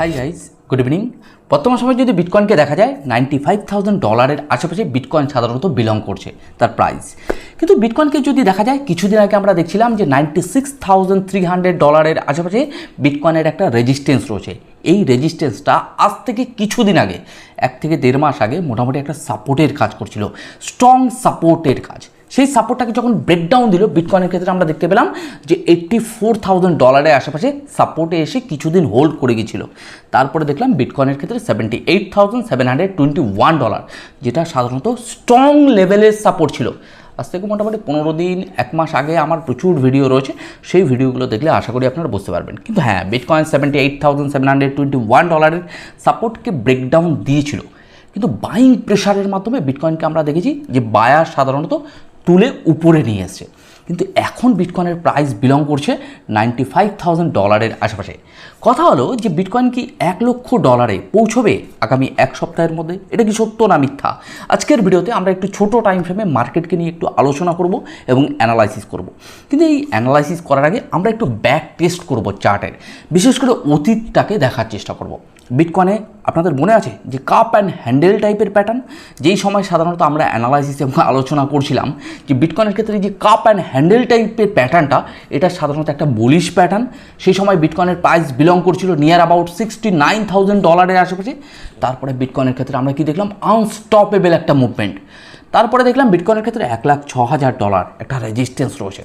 Hi guys good evening বর্তমান সময়ে যদি বিটকয়েনকে দেখা যায় নাইনটি ফাইভ থাউজেন্ড ডলারের আশেপাশে বিটকয়েন সাধারণত বিলং করছে, তার প্রাইস কিন্তু বিটকয়েনকে যদি দেখা যায়, কিছুদিন আগে আমরা দেখছিলাম যে ninety six thousand three hundred ডলারের আশেপাশে বিটকয়েনের একটা রেজিস্ট্যান্স রয়েছে। এই রেজিস্ট্যান্সটা আজ থেকে কিছুদিন আগে, এক থেকে দেড় মাস আগে মোটামুটি একটা সাপোর্টের কাজ করছিল। স্ট্রং সাপোর্টের কাজ। সেই সাপোর্টটাকে যখন ব্রেকডাউন দিল বিটকয়েনের ক্ষেত্রে আমরা দেখতে পেলাম যে এইট্টি ফোর থাউজেন্ড ডলারের আশেপাশে সাপোর্টে এসে কিছুদিন হোল্ড করে গিয়েছিল। তারপরে দেখলাম বিটকয়েনের ক্ষেত্রে seventy eight thousand seven hundred twenty one dollar যেটা সাধারণত স্ট্রং লেভেলের সাপোর্ট ছিল। আজ থেকে মোটামুটি পনেরো দিন, এক মাস আগে আমার প্রচুর ভিডিও রয়েছে, সেই ভিডিওগুলো দেখলে আশা করি আপনারা বুঝতে পারবেন। কিন্তু হ্যাঁ bitcoin seventy eight thousand seven hundred twenty one ডলারের সাপোর্টকে ব্রেকডাউন দিয়েছিল। কিন্তু বাইং প্রেশারের মাধ্যমে বিটকয়েনকে আমরা দেখেছি যে বায়ার সাধারণত তুলে উপরে নিয়ে এসছে। কিন্তু এখন বিটকয়েনের প্রাইস বিলং করছে নাইনটি ফাইভ থাউজেন্ড ডলারের আশেপাশে। কথা হলো যে বিটকয়েন কি এক লক্ষ ডলারে পৌঁছবে আগামী এক সপ্তাহের মধ্যে? এটা কি সত্য না মিথ্যা? আজকের ভিডিওতে আমরা একটু ছোট টাইম ফ্রেমে মার্কেটকে নিয়ে একটু আলোচনা করব এবং অ্যানালাইসিস করব। কিন্তু এই অ্যানালাইসিস করার আগে আমরা একটু ব্যাক টেস্ট করব চার্টের বিশেষ করে অতীতটাকে দেখার চেষ্টা করব। বিটকয়েনে আপনাদের মনে আছে যে কাপ অ্যান্ড হ্যান্ডেল টাইপের প্যাটার্ন যেই সময় সাধারণত আমরা অ্যানালাইসিস এবং আলোচনা করছিলাম যে বিটকয়েনের ক্ষেত্রে যে কাপ অ্যান্ড হ্যান্ডেল টাইপের প্যাটার্নটা এটা সাধারণত একটা বলিশ প্যাটার্ন সেই সময় বিটকয়েনের প্রাইস বিলং করছিল near about sixty nine thousand ডলারের আশেপাশে। তারপরে বিটকয়েনের ক্ষেত্রে আমরা কি দেখলাম? আনস্টপেবল একটা মুভমেন্ট তারপরে দেখলাম বিটকয়েনের ক্ষেত্রে এক লাখ ছ হাজার ডলার একটা রেজিস্ট্যান্স রয়েছে।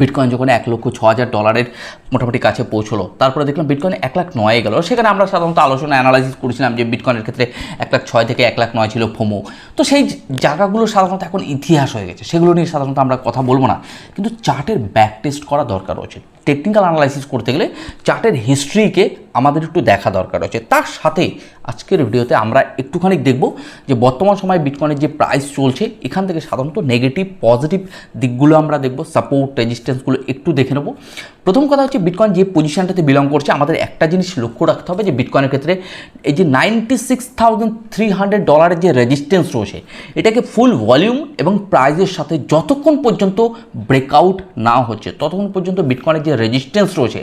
বিটকয়েন যখন এক লক্ষ ছ হাজার ডলারের মোটামুটি কাছে পৌঁছলো, তারপরে দেখলাম বিটকয়েন এক লাখ নয়ে গেল। সেখানে আমরা সাধারণত আলোচনা অ্যানালাইসিস করেছিলাম যে বিটকয়েনের ক্ষেত্রে এক লাখ ছয় থেকে এক লাখ নয় ছিল ফোমো তো সেই জায়গাগুলো সাধারণত এখন ইতিহাস হয়ে গেছে, সেগুলো নিয়ে সাধারণত আমরা কথা বলব না। কিন্তু চার্টের ব্যাক টেস্ট করা দরকার রয়েছে। টেকনিক্যাল অ্যানালাইসিস করতে গেলে চার্টের হিস্ট্রিকে আমাদের একটু দেখা দরকার রয়েছে। তার সাথে আজকের ভিডিওতে আমরা একটুখানি দেখব যে বর্তমান সময়ে বিটকয়েনের যে প্রাইস চলছে, এখান থেকে সাধারণত নেগেটিভ পজিটিভ দিকগুলো আমরা দেখব। সাপোর্ট রেজিস্ট্যান্সগুলো একটু দেখে নেব। প্রথম কথা হচ্ছে বিটকয়েন যে পজিশনটাতে বিলং করছে, আমাদের একটা জিনিস লক্ষ্য রাখতে হবে যে বিটকয়েনের ক্ষেত্রে এই যে ninety six thousand three hundred ডলারের যে রেজিস্ট্যান্স রয়েছে, এটাকে ফুল ভলিউম এবং প্রাইজের সাথে যতক্ষণ পর্যন্ত ব্রেকআউট না হচ্ছে, ততক্ষণ পর্যন্ত বিটকয়েনের যে রেজিস্ট্যান্স রয়েছে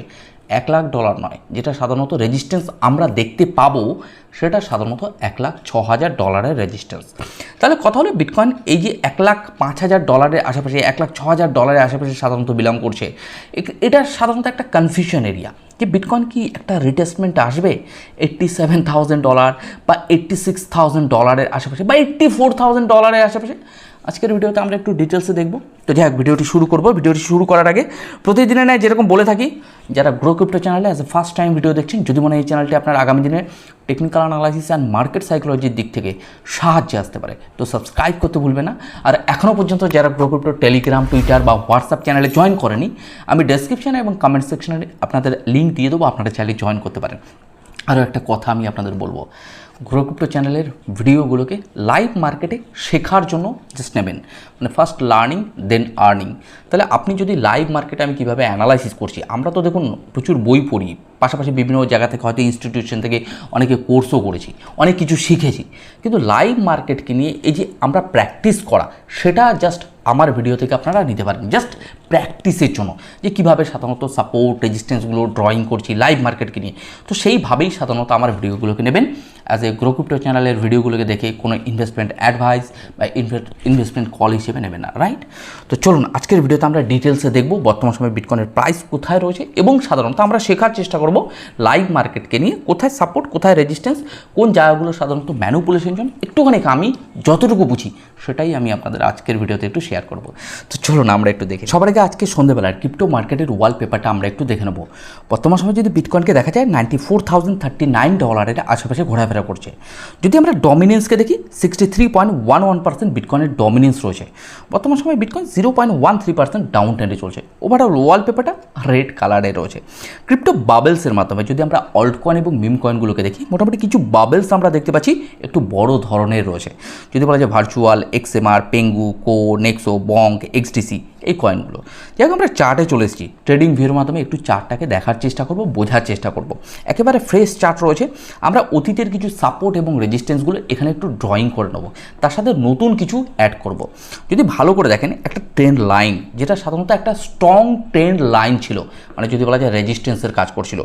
এক লাখ ডলার নয়, যেটা সাধারণত রেজিস্ট্যান্স আমরা দেখতে পাবো, সেটা সাধারণত এক লাখ ছ হাজার ডলারের রেজিস্ট্যান্স তাহলে কথা হলো বিটকয়েন এই যে এক লাখ পাঁচ হাজার ডলারের আশেপাশে, এক লাখ ছ হাজার ডলারের আশেপাশে সাধারণত বিলং করছে এটা সাধারণত একটা কনফিউশন এরিয়া যে বিটকয়েন কি একটা রিটেসমেন্ট আসবে? এইট্টি সেভেন থাউজেন্ড ডলার বা এইট্টি সিক্স থাউজেন্ড ডলারের আশেপাশে বা এইট্টি ফোর থাউজেন্ড ডলারের আশেপাশে? আজকের ভিডিওতে আমরা একটু ডিটেলসে দেখব। তো যাই হোক, ভিডিওটি শুরু করব। ভিডিওটি শুরু করার আগে প্রতিদিনের ন্যায় যেরকম বলে থাকি, যারা গ্রো ক্রিপ্টো চ্যানেলে as a first time video দেখছেন, যদি মনে হয় এই চ্যানেলটি আপনার আগামী দিনে টেকনিক্যাল অ্যানালাইসিস অ্যান্ড মার্কেট সাইকোলজির দিক থেকে সাহায্যে আসতে পারে। তো সাবস্ক্রাইব করতে ভুলবে না। আর এখনও পর্যন্ত যারা গ্রো ক্রিপ্টো টেলিগ্রাম টুইটার বা হোয়াটসঅ্যাপ চ্যানেলে জয়েন করেনি, আমি ডেসক্রিপশনে এবং কমেন্ট সেকশনে আপনাদের লিঙ্ক দিয়ে দেবো, আপনারা চাইলে জয়েন করতে পারেন। আরও একটা কথা আমি আপনাদের বলব। গ্রোক্রিপ্টো চ্যানেলের ভিডিওগুলোকে লাইভ মার্কেটে শেখার জন্য জাস্ট নেবেন। মানে ফার্স্ট লার্নিং দেন আর্নিং তাহলে আপনি যদি লাইভ মার্কেটে আমি কীভাবে অ্যানালাইসিস করছি, আমরা তো দেখুন প্রচুর বই পড়ি। পাশাপাশি বিভিন্ন জায়গা থেকে হয়তো ইনস্টিটিউশন থেকে অনেকে কোর্সও করেছি, অনেক কিছু শিখেছি। কিন্তু লাইভ মার্কেটকে নিয়ে এই যে আমরা প্র্যাকটিস করা, সেটা জাস্ট আমার ভিডিও থেকে আপনারা নিতে পারেন। জাস্ট প্র্যাকটিসের জন্য, যে কীভাবে সাধারণত সাপোর্ট রেজিস্ট্যান্সগুলো ড্রয়িং করছি লাইভ মার্কেটকে নিয়ে। তো সেইভাবেই সাধারণত আমার ভিডিওগুলোকে নেবেন। অ্যাজ এ গ্রোক্রিপ্টো চ্যানেলের ভিডিওগুলোকে দেখে কোনো ইনভেস্টমেন্ট অ্যাডভাইস বা ইনভেস্টমেন্ট কল হিসেবে নেবেন না রাইট তো চলুন, আজকের ভিডিওতে আমরা ডিটেলসে দেখব বর্তমান সময়ে বিটকয়েনের প্রাইস কোথায় রয়েছে এবং সাধারণত আমরা শেখার চেষ্টা করব লাইভ মার্কেটকে নিয়ে, কোথায় সাপোর্ট কোথায় রেজিস্ট্যান্স কোন জায়গাগুলো সাধারণত ম্যানুপুলেশন জন্য, একটুখানি আমি যতটুকু বুঝি, সেটাই আমি আপনাদের আজকের ভিডিওতে একটু শেয়ার করব। তো চলুন আমরা একটু দেখি সবার আগে আজকে সন্ধ্যেবেলার ক্রিপ্টো মার্কেটের ওয়াল পেপারটা আমরা একটু দেখে নেব। বর্তমান সময় যদি বিটকয়েনকে দেখা যায় ninety four thousand thirty nine ডলারের আশেপাশে ঘোরাফেরা করছে। যদি আমরা ডমিনেন্সকে দেখি sixty three point one one percent বিটকয়েনের dominance রয়েছে। বর্তমান সময় bitcoin zero point one three percent down ট্রেন্ডে চলছে। ওভারঅল ওয়াল পেপারটা রেড কালারে রয়েছে ক্রিপ্টো বাবেলসের মাধ্যমে, যদি আমরা অল্ট কয়েন এবং মিম কয়েনগুলোকে দেখি, মোটামুটি কিছু বাবেলস আমরা দেখতে পাচ্ছি, একটু বড় ধরনের রয়েছে। যদি বলা যায় ভার্চুয়াল এক্সএমআর পেঙ্গু কো নেক্সো বঙ্ক এক্সডিসি এই কয়েনগুলো যাই হোক, আমরা চার্টে চলে এসেছি। ট্রেডিং ভিউর মাধ্যমে একটু চার্টটাকে দেখার চেষ্টা করব, বোঝার চেষ্টা করব। একেবারে ফ্রেশ চার্ট রয়েছে। আমরা অতীতের কিছু সাপোর্ট এবং রেজিস্ট্যান্সগুলো এখানে একটু ড্রয়িং করে নেব। তার সাথে নতুন কিছু অ্যাড করব। যদি ভালো করে দেখেন, একটা ট্রেন্ড লাইন যেটা সাধারণত একটা স্ট্রং ট্রেন্ড লাইন ছিল মানে যদি বলা যায় রেজিস্ট্যান্সের কাজ করছিল।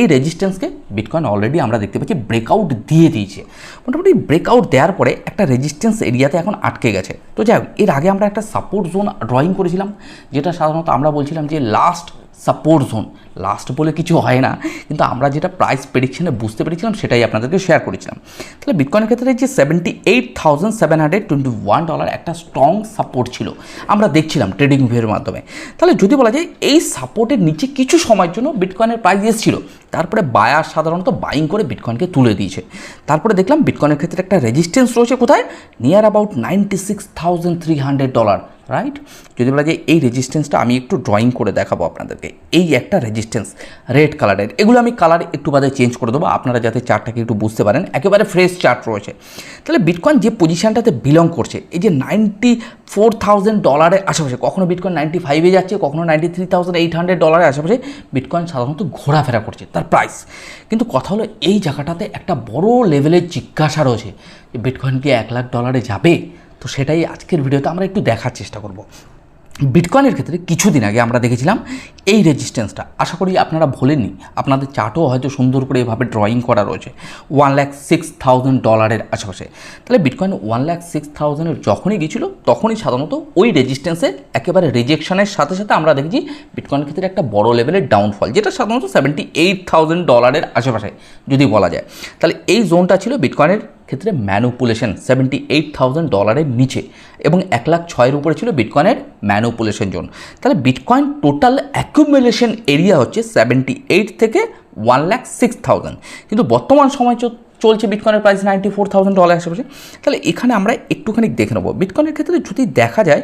এই রেজিস্ট্যান্সকে বিটকয়েন অলরেডি আমরা দেখতে পাচ্ছি ব্রেকআউট দিয়ে দিয়েছে। মোটামুটি ব্রেকআউট দেওয়ার পরে একটা রেজিস্ট্যান্স এরিয়াতে এখন আটকে গেছে। তো যাই হোক, এর আগে আমরা একটা সাপোর্ট জোন ড্রয়িং করেছিলাম। যেটা সাধারণত আমরা বলছিলাম যে লাস্ট সাপোর্ট জোন লাস্ট বলে কিছু হয় না, কিন্তু আমরা যেটা প্রাইস প্রেডিকশনে বুঝতে পেরেছিলাম, সেটাই আপনাদেরকে শেয়ার করেছিলাম। তাহলে বিটকয়েনের ক্ষেত্রে যে seventy eight thousand seven hundred twenty one dollar একটা স্ট্রং সাপোর্ট ছিল, আমরা দেখছিলাম ট্রেডিং ভিউয়ের মাধ্যমে। তাহলে যদি বলা যায়, এই সাপোর্টের নিচে কিছু সময়ের জন্য বিটকয়েনের প্রাইস এসেছিল, তারপরে বায়ার সাধারণত বাইং করে বিটকয়েনকে তুলে দিয়েছে। তারপরে দেখলাম বিটকয়েনের ক্ষেত্রে একটা রেজিস্ট্যান্স রয়েছে কোথায়? Near about ninety six thousand three hundred dollar right যদি বলা যায় এই রেজিস্ট্যান্সটা আমি একটু ড্রয়িং করে দেখাবো আপনাদেরকে। এই একটা রেজিস্ট্যান্স রেড কালারের এগুলো আমি কালার একটু বাদে চেঞ্জ করে দেবো। আপনারা যাতে চার্টটাকে একটু বুঝতে পারেন। একেবারে ফ্রেশ চার্ট রয়েছে। তাহলে বিটকয়েন যে পজিশানটাতে বিলং করছে, এই যে নাইনটি ফোর থাউজেন্ড ডলারের আশেপাশে, কখনো বিটকয়েন নাইনটি ফাইভে যাচ্ছে, কখনো ninety three thousand eight hundred ডলারের আশেপাশে বিটকয়েন সাধারণত ঘোরাফেরা করছে তার প্রাইস কিন্তু কথা হলো এই জায়গাটাতে একটা বড় লেভেলের জিজ্ঞাসা রয়েছে যে বিটকয়েন কি এক লাখ ডলারে যাবে? তো সেটাই আজকের ভিডিওতে আমরা একটু দেখার চেষ্টা করব। বিটকয়েনের ক্ষেত্রে কিছুদিন আগে আমরা দেখেছিলাম এই রেজিস্ট্যান্সটা আশা করি আপনারা ভোলেননি। আপনাদের চার্টও হয়তো সুন্দর করে এভাবে ড্রয়িং করা রয়েছে। ওয়ান ল্যাক সিক্স থাউজেন্ড ডলারের আশেপাশে। তাহলে বিটকয়েন ওয়ান ল্যাক সিক্স থাউজেন্ডের যখনই গিয়েছিল, তখনই সাধারণত ওই রেজিস্ট্যান্সে একেবারে রিজেকশনের সাথে সাথে আমরা দেখেছি বিটকয়েনের ক্ষেত্রে একটা বড় লেভেলের ডাউনফল যেটা সাধারণত সেভেন্টি এইট থাউজেন্ড ডলারের আশেপাশে, যদি বলা যায়। তাহলে এই জোনটা ছিল বিটকয়েনের ক্ষেত্রে ম্যানুপুলেশন সেভেন্টি এইট থাউজেন্ড ডলারের নিচে। এবং এক লাখ ছয়ের উপরে ছিল বিটকয়েনের ম্যানুপুলেশন জোন তাহলে বিটকয়েন টোটাল অ্যাকুমুলেশন এরিয়া হচ্ছে সেভেন্টি এইট থেকে ওয়ান লাখ সিক্স থাউজেন্ড কিন্তু বর্তমান সময় চলছে বিটকয়েনের price ninety four thousand dollar আশেপাশে। তাহলে এখানে আমরা একটুখানি দেখে নেব। বিটকয়েনের ক্ষেত্রে যদি দেখা যায়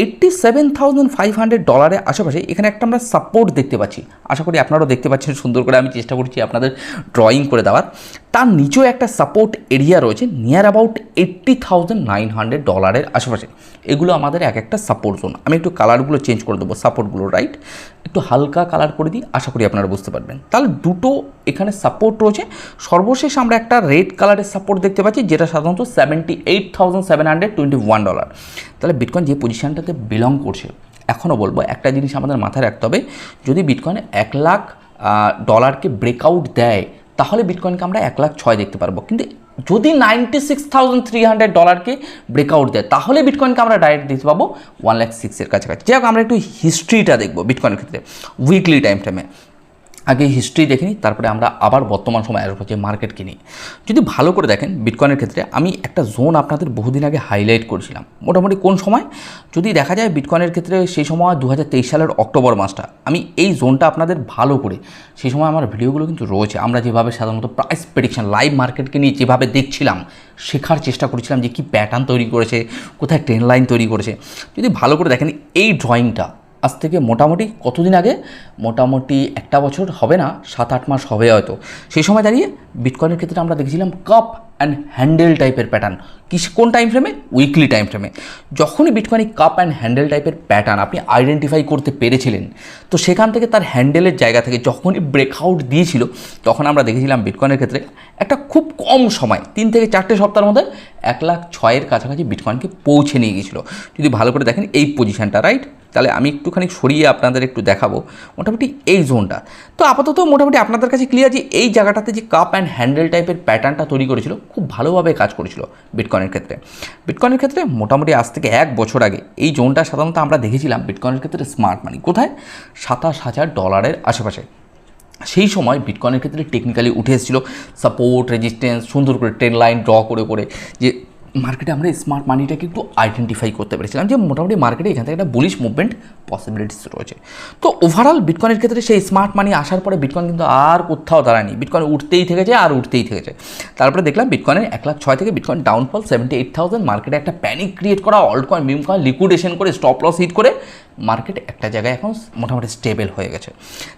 eighty seven thousand five hundred ডলারের আশেপাশে এখানে একটা আমরা সাপোর্ট দেখতে পাচ্ছি। আশা করি আপনারাও দেখতে পাচ্ছেন। সুন্দর করে আমি চেষ্টা করছি আপনাদের ড্রয়িং করে দেওয়ার। তার নিচেও একটা সাপোর্ট এরিয়া রয়েছে near about eighty thousand nine hundred ডলারের আশেপাশে। এগুলো আমাদের এক একটা সাপোর্ট জোন আমি একটু কালারগুলো চেঞ্জ করে দেবো সাপোর্টগুলো রাইট একটু হালকা কালার করে দিই, আশা করি আপনারা বুঝতে পারবেন। তাহলে দুটো এখানে সাপোর্ট রয়েছে। সর্বশেষ আমরা একটা রেড কালারের সাপোর্ট দেখতে পাচ্ছি, যেটা সাধারণত seventy eight thousand seven hundred twenty one dollar তাহলে বিটকয়েন যে পজিশনটাতে বিলং করছে এখনও বলব, একটা জিনিস আমাদের মাথায় রাখতে হবে, যদি বিটকয়েন এক লাখ ডলারকে ব্রেকআউট দেয় তাহলে বিটকয়েনকে আমরা এক লাখ ছয় দেখতে পারব। কিন্তু যদি ninety six thousand three hundred ডলারকে breakout দেয়, তাহলে বিটকয়েনকে আমরা ডাইরেক্ট দিতে পাবো ওয়ান লাখ সিক্সের কাছাকাছি। যাই হোক, আমরা একটু হিস্ট্রিটা দেখব বিটকয়েনের ক্ষেত্রে উইকলি টাইম টাইমে আগে হিস্ট্রি দেখে নিই তারপরে আমরা আবার বর্তমান সময় আসব যে মার্কেট কিনি যদি ভালো করে দেখেন বিটকয়েনের ক্ষেত্রে আমি একটা জোন আপনাদের বহুদিন আগে হাইলাইট করেছিলাম। মোটামুটি কোন সময়? যদি দেখা যায় বিটকয়েনের ক্ষেত্রে সেই সময় দু হাজার তেইশ সালের অক্টোবর মাসটা, আমি এই জোনটা আপনাদের ভালো করে, সেই সময় আমার ভিডিওগুলো কিন্তু রয়েছে। আমরা যেভাবে সাধারণত প্রাইস প্রেডিকশন লাইভ মার্কেটকে নিয়ে যেভাবে দেখছিলাম, শেখার চেষ্টা করেছিলাম যে কী প্যাটার্ন তৈরি করেছে, কোথায় ট্রেন লাইন তৈরি করেছে। যদি ভালো করে দেখেন, এই ড্রয়িংটা আজ থেকে মোটামুটি কতদিন আগে? মোটামুটি একটা বছর হবে না, সাত আট মাস হবে হয়তো। সেই সময় দাঁড়িয়ে বিটকয়েনের ক্ষেত্রে আমরা দেখেছিলাম কাপ অ্যান্ড হ্যান্ডেল টাইপের প্যাটার্ন কিস, কোন টাইম ফ্রেমে উইকলি টাইম ফ্রেমে যখনই বিটকয়েন কাপ অ্যান্ড হ্যান্ডেল টাইপের প্যাটার্ন আপনি আইডেন্টিফাই করতে পেরেছিলেন, তো সেখান থেকে তার হ্যান্ডেলের জায়গা থেকে যখনই ব্রেকআউট দিয়েছিল, তখন আমরা দেখেছিলাম বিটকয়েনের ক্ষেত্রে একটা খুব কম সময়, তিন থেকে চারটে সপ্তাহের মধ্যে এক লাখ ছয়ের কাছাকাছি বিটকয়েনকে পৌঁছে নিয়ে গিয়েছিল। যদি ভালো করে দেখেন এই পজিশনটা রাইট তাহলে আমি একটুখানি সরিয়ে আপনাদের একটু দেখাবো মোটামুটি এই জোনটা তো আপাতত মোটামুটি আপনাদের কাছে ক্লিয়ার যে এই জায়গাটাতে যে কাপ অ্যান্ড হ্যান্ডেল টাইপের প্যাটার্নটা তৈরি করেছিল, খুব ভালোভাবে কাজ করেছিল বিটকয়েনের ক্ষেত্রে। বিটকয়েনের ক্ষেত্রে মোটামুটি আজ থেকে এক বছর আগে এই জোনটা সাধারণত আমরা দেখেছিলাম বিটকয়েনের ক্ষেত্রে স্মার্ট মানি কোথায়? সাতাশ হাজার ডলারের আশেপাশে। সেই সময় বিটকয়েনের ক্ষেত্রে টেকনিক্যালি উঠে এসেছিল সাপোর্ট রেজিস্ট্যান্স সুন্দর করে ট্রেন লাইন ড্র করে করে যে মার্কেটে আমরা স্মার্ট মানিটাকে একটু আইডেন্টিফাই করতে পেরেছিলাম যে মোটামুটি মার্কেটে এখান থেকে একটা বুলিশ মুভমেন্ট পসিবিলিটিস রয়েছে। তো ওভারঅল বিটকয়েনের ক্ষেত্রে সেই স্মার্ট মানি আসার পরে বিটকয়েন কিন্তু আর কোথাও দাঁড়ায়নি। বিটকয়েন উঠতেই থেকেছে আর উঠতেই থেকেছে। তারপরে দেখলাম বিটকয়েনের এক লাখ ছয় থেকে bitcoin downfall seventy eight thousand মার্কেটে একটা প্যানিক ক্রিয়েট করা alt coin meme coin liquidation করে স্টপ লস হিট করে মার্কেট একটা জায়গায় এখন মোটামুটি স্টেবল হয়ে গেছে।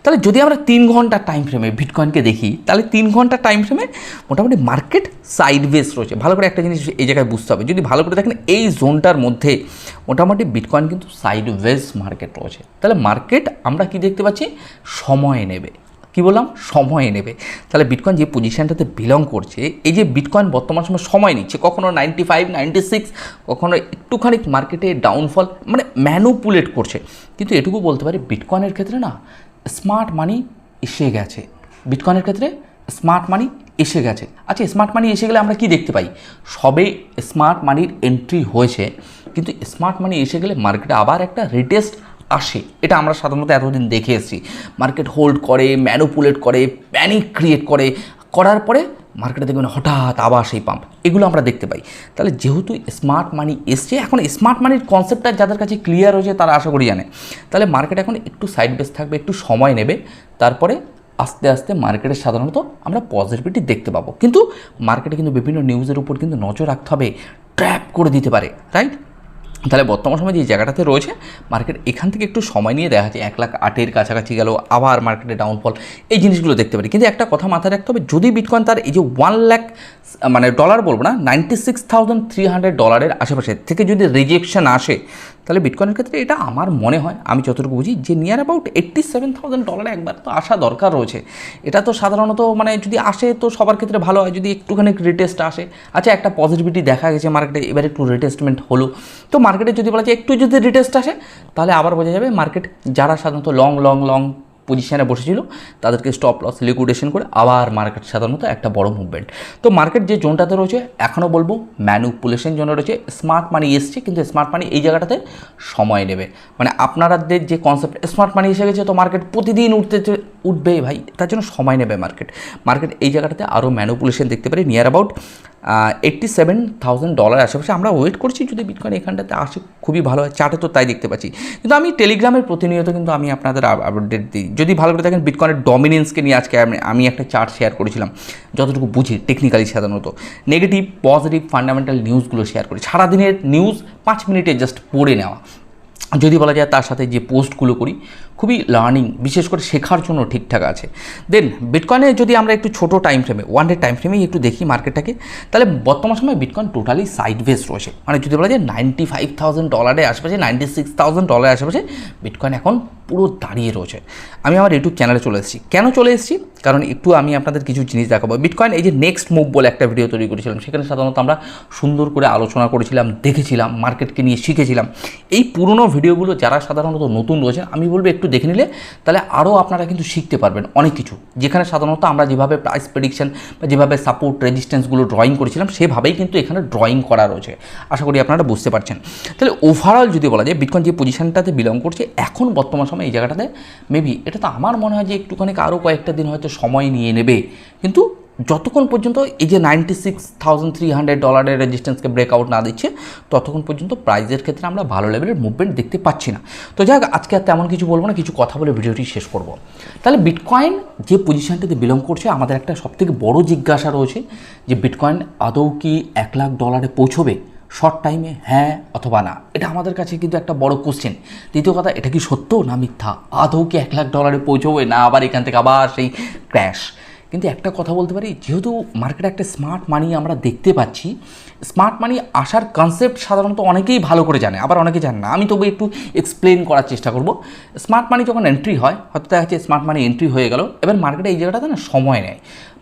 তাহলে যদি আমরা তিন ঘণ্টা টাইম ফ্রেমে বিটকয়েনকে দেখি, তাহলে তিন ঘণ্টা টাইম ফ্রেমে মোটামুটি মার্কেট সাইড বেস রয়েছে। ভালো করে একটা জিনিস এই জায়গায় বুঝতে হবে। যদি ভালো করে দেখেন, এই জোনটার মধ্যে মোটামুটি বিটকয়েন কিন্তু সাইড ওয়েজ মার্কেট রয়েছে। তাহলে মার্কেট আমরা কি দেখতে পাচ্ছি? সময় নেবে। কি বললাম? সময় নেবে। তাহলে বিটকয়েন যে পজিশনটাতে বিলং করছে, এই যে বিটকয়েন বর্তমান সময় সময় নিচ্ছে, কখনো নাইনটি ফাইভ নাইনটি সিক্স কখনো একটুখানি মার্কেটে ডাউনফল মানে ম্যানুপুলেট করছে। কিন্তু এটুকু বলতে পারি বিটকয়েনের ক্ষেত্রে না স্মার্ট মানি এসে গেছে। বিটকয়েনের ক্ষেত্রে স্মার্ট মানি এসে গেছে। আচ্ছা স্মার্ট মানি এসে গেলে আমরা কি দেখতে পাই? সবে স্মার্ট মানির এন্ট্রি হয়েছে, কিন্তু স্মার্ট মানি এসে গেলে মার্কেটে আবার একটা রিটেস্ট আসে। এটা আমরা সাধারণত এতদিন দেখে এসেছি। মার্কেট হোল্ড করে ম্যানুপুলেট করে প্যানিক ক্রিয়েট করে, করার পরে মার্কেটে দেখবেন হঠাৎ আবার সেই পাম্প এগুলো আমরা দেখতে পাই। তাহলে যেহেতু স্মার্ট মানি এসছে, এখন স্মার্ট মানির কনসেপ্টটা যাদের কাছে ক্লিয়ার হয়েছে তারা আশা করি জানে। তাহলে মার্কেট এখন একটু সাইড বেস থাকবে, একটু সময় নেবে, তারপরে আস্তে আস্তে মার্কেটে সাধারণত আমরা পজিটিভিটি দেখতে পাবো। কিন্তু মার্কেটে কিন্তু বিভিন্ন নিউজের উপর কিন্তু নজর রাখতে হবে ট্র্যাপ করে দিতে পারে রাইট তাহলে বর্তমান সময় যে জায়গাটাতে রয়েছে মার্কেট এখান থেকে একটু সময় নিয়ে দেখা যায় এক লাখ আটের কাছাকাছি গেল, আবার মার্কেটে ডাউনফল এই জিনিসগুলো দেখতে পারি। কিন্তু একটা কথা মাথায় রাখতে হবে, যদি বিটকয়েন তার এই যে ওয়ান লাখ মানে ডলার বলব না ninety six thousand three hundred ডলারের আশেপাশে, থেকে যদি রিজেকশন আসে তাহলে বিটকয়েনের ক্ষেত্রে এটা আমার মনে হয়, আমি যতটুকু বুঝি, যে near about eighty seven thousand ডলারে একবার তো আসা দরকার রয়েছে। এটা তো সাধারণত মানে যদি আসে তো সবার ক্ষেত্রে ভালো হয়, যদি একটুখানি রিটেস্ট আসে। আচ্ছা একটা পজিটিভিটি দেখা গেছে মার্কেটে এবার একটু রিটেস্টমেন্ট হলো। তো মার্কেটে যদি বলা যায় একটু যদি রিটেস্ট আসে, তাহলে আবার বোঝা যাবে মার্কেট যারা সাধারণত লং লং লং পজিশনে বসেছিল, তাদেরকে স্টপ লস লিকুইডেশন করে আবার মার্কেট সাধারণত একটা বড় মুভমেন্ট তো মার্কেট যে জোনটাতে রয়েছে এখনও বলব ম্যানুপুলেশন জোনে রয়েছে স্মার্ট মানি এসছে, কিন্তু স্মার্ট মানি এই জায়গাটাতে সময় নেবে। মানে আপনারাদের যে কনসেপ্ট স্মার্ট মানি এসে গেছে, তো মার্কেট প্রতিদিন উঠতে চে- উঠবে ভাই, তার জন্য সময় নেবে মার্কেট মার্কেট এই জায়গাটাতে আরও ম্যানুপুলেশন দেখতে পারি near about eighty seven thousand dollar আশেপাশে আমরা ওয়েট করছি যদি বিটকয়েন এখানটাতে আসে, খুবই ভালো হয়। চার্টে তো তাই দেখতে পাচ্ছি। কিন্তু আমি টেলিগ্রামের প্রতিনিয়ত কিন্তু আমি আপনাদের আপডেট দিই। যদি ভালো করে দেখেন বিটকয়েনের ডমিনেন্সকে নিয়ে আজকে আমি- একটা চার্ট শেয়ার করেছিলাম। যতটুকু বুঝি টেকনিক্যালি সাধারণত। নেগেটিভ পজিটিভ ফান্ডামেন্টাল নিউজগুলো শেয়ার করি। সারাদিনের নিউজ পাঁচ মিনিটে জাস্ট পড়ে নেওয়া। যদি বলা যায় তার সাথে যে পোস্টগুলো করি খুবই লার্নিং বিশেষ করে শেখার জন্য ঠিকঠাক আছে। দেন বিটকয়েনে যদি আমরা একটু ছোটো টাইম ফ্রেমে ওয়ান ডে টাইম ফ্রেমেই একটু দেখি মার্কেটটাকে তাহলে বর্তমান সময় বিটকয়েন টোটালি সাইড বেস রয়েছে। মানে যদি বলা যায় নাইনটি ফাইভ থাউজেন্ড ডলারের আশেপাশে নাইনটি সিক্স থাউজেন্ড ডলারের আশেপাশে বিটকয়েন এখন পুরো দাঁড়িয়ে রয়েছে। আমি আমার ইউটিউব চ্যানেলে চলে এসেছি। কেন চলে এসেছি? কারণ একটু আমি আপনাদের কিছু জিনিস দেখাবো। বিটকয়েন এই যে নেক্সট মুভ বলে একটা ভিডিও তৈরি করেছিলাম, সেখানে সাধারণত আমরা সুন্দর করে আলোচনা করেছিলাম, দেখেছিলাম মার্কেটকে নিয়ে শিখেছিলাম। এই পুরনো ভিডিওগুলো যারা সাধারণত নতুন রয়েছে, আমি বলব একটু দেখে নিলে তাহলে আরও আপনারা কিন্তু শিখতে পারবেন অনেক কিছু। যেখানে সাধারণত আমরা যেভাবে প্রাইস প্রেডিকশান বা যেভাবে সাপোর্ট রেজিস্ট্যান্সগুলো ড্রয়িং করেছিলাম, সেভাবেই কিন্তু এখানে ড্রয়িং করা রয়েছে। আশা করি আপনারা বুঝতে পারছেন। তাহলে ওভারঅল যদি বলা যায় বিটকয়েন যে পজিশানটাতে বিলং করছে, এখন বর্তমান সময় এই জায়গাটাতে মেবি এটা তো আমার মনে হয় যে একটুখানি আরও কয়েকটা দিন হয়তো সময় নিয়ে নেবে। কিন্তু যতক্ষণ পর্যন্ত এই যে ninety six thousand three hundred ডলারের রেজিস্ট্যান্সকে ব্রেকআউট না দিচ্ছে, ততক্ষণ পর্যন্ত প্রাইজের ক্ষেত্রে আমরা ভালো লেভেলের মুভমেন্ট দেখতে পাচ্ছি না। তো যাক, আজকে আর তেমন কিছু বলব না, কিছু কথা বলে ভিডিওটি শেষ করব। তাহলে বিটকয়েন যে পজিশনটাতে বিলং করছে, আমাদের একটা সবথেকে বড় জিজ্ঞাসা রয়েছে যে বিটকয়েন আদৌ কি এক লাখ ডলারে পৌঁছবে শর্ট টাইমে হ্যাঁ অথবা না? এটা আমাদের কাছে কিন্তু একটা বড় কোশ্চেন দ্বিতীয় কথা, এটা কি সত্য না মিথ্যা? আদৌ কি এক লাখ ডলারে পৌঁছবে না আবার এখান থেকে আবার সেই ক্র্যাশ কিন্তু একটা কথা বলতে পারি, যেহেতু মার্কেটে একটা স্মার্ট মানি আমরা দেখতে পাচ্ছি স্মার্ট মানি আসার কনসেপ্ট সাধারণত অনেকেই ভালো করে জানে, আবার অনেকে জানে না। আমি তবু একটু এক্সপ্লেন করার চেষ্টা করব। স্মার্ট মানি যখন এন্ট্রি হয়, হয়তো দেখা যাচ্ছে স্মার্ট মানি এন্ট্রি হয়ে গেল, এবার মার্কেটে এই জায়গাটাতে না সময় নেয়।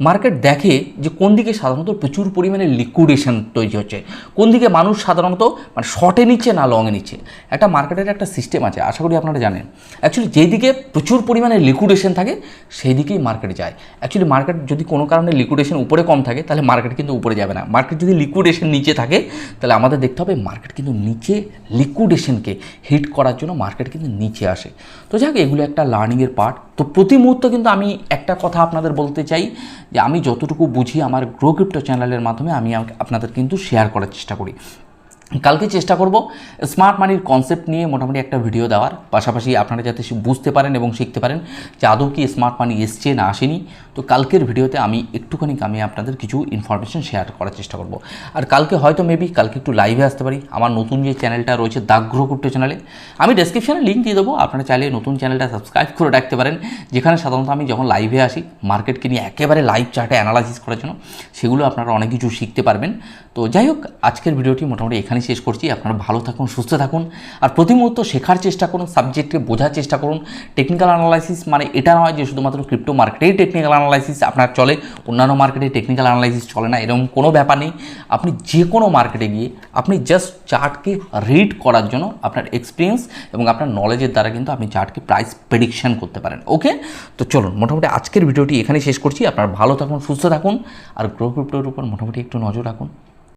মার্কেট দেখে যে কোন দিকে সাধারণত প্রচুর পরিমাণে লিকুইডেশন তৈরি হচ্ছে, কোন দিকে মানুষ সাধারণত মানে শর্টে নিচ্ছে না লংয়ে নিচ্ছে, একটা মার্কেটের একটা সিস্টেম আছে, আশা করি আপনারা জানেন। অ্যাকচুয়ালি যেই দিকে প্রচুর পরিমাণে লিকুইডেশন থাকে সেই দিকেই মার্কেট যায়। অ্যাকচুয়ালি মার্কেট যদি কোনো কারণে লিকুইডেশন উপরে কম থাকে, তাহলে মার্কেট কিন্তু উপরে যাবে না। মার্কেট যদি লিকুইডেশন নিচে থাকে, তাহলে আমাদের দেখতে হবে মার্কেট কিন্তু নিচে লিকুইডেশনকে হিট করার জন্য মার্কেট কিন্তু নিচে আসে। তো যাক, এগুলো একটা লার্নিংয়ের পার্ট তো প্রতি মুহূর্তে কিন্তু আমি একটা কথা আপনাদের বলতে চাই, যে আমি যতটুকু বুঝি আমার গ্রো ক্রিপ্টো চ্যানেলের মাধ্যমে আমি আপনাদের কিন্তু শেয়ার করার চেষ্টা করি। কালকে চেষ্টা করব স্মার্ট মানির কনসেপ্ট নিয়ে মোটামুটি একটা ভিডিও দেওয়ার। পাশাপাশি আপনারা যাতে বুঝতে পারেন এবং শিখতে পারেন যে আদৌ কি স্মার্ট মানি এসছে না আসেনি। তো কালকের ভিডিওতে আমি একটুখানি আমি আপনাদের কিছু ইনফরমেশন শেয়ার করার চেষ্টা করব। আর কালকে হয়তো মেবি কালকে একটু লাইভে আসতে পারি। আমার নতুন যে চ্যানেলটা রয়েছে দাগ্রহ ক্রিপ্টো চ্যানেলে আমি ডেসক্রিপশনে লিঙ্ক দিয়ে দেবো। আপনারা চাইলে নতুন চ্যানেলটা সাবস্ক্রাইব করে রাখতে পারেন। যেখানে সাধারণত আমি যখন লাইভে আসি মার্কেটকে নিয়ে একেবারে লাইভ চার্টে অ্যানালাইসিস করার জন্য, সেগুলো আপনারা অনেক কিছু শিখতে পারবেন। তো যাই হোক, আজকের ভিডিওটি মোটামুটি এখানেই শেষ করছি। আপনারা ভালো থাকুন, সুস্থ থাকুন। আর প্রতি মুহূর্ত শেখার চেষ্টা করুন সাবজেক্টকে বোঝার চেষ্টা করুন। টেকনিক্যাল অ্যানালাইসিস মানে এটা নয় যে শুধুমাত্র ক্রিপ্টো মার্কেটেই টেকনিক্যাল অ্যানালাইসিস আপনার চলে, অন্যান্য মার্কেটে টেকনিক্যাল অ্যানালাইসিস চলে না, এরকম কোনো ব্যাপার নেই। আপনি যে কোনো মার্কেটে গিয়ে, আপনি জাস্ট চার্টকে রিড করার জন্য আপনার এক্সপিরিয়েন্স এবং আপনার নলেজের দ্বারা কিন্তু আপনি চার্টকে প্রাইস প্রেডিকশান করতে পারেন ওকে তো চলুন, মোটামুটি আজকের ভিডিওটি এখানেই শেষ করছি। আপনারা ভালো থাকুন, সুস্থ থাকুন। আর গ্রো ক্রিপ্টোর উপর মোটামুটি একটু নজর রাখুন।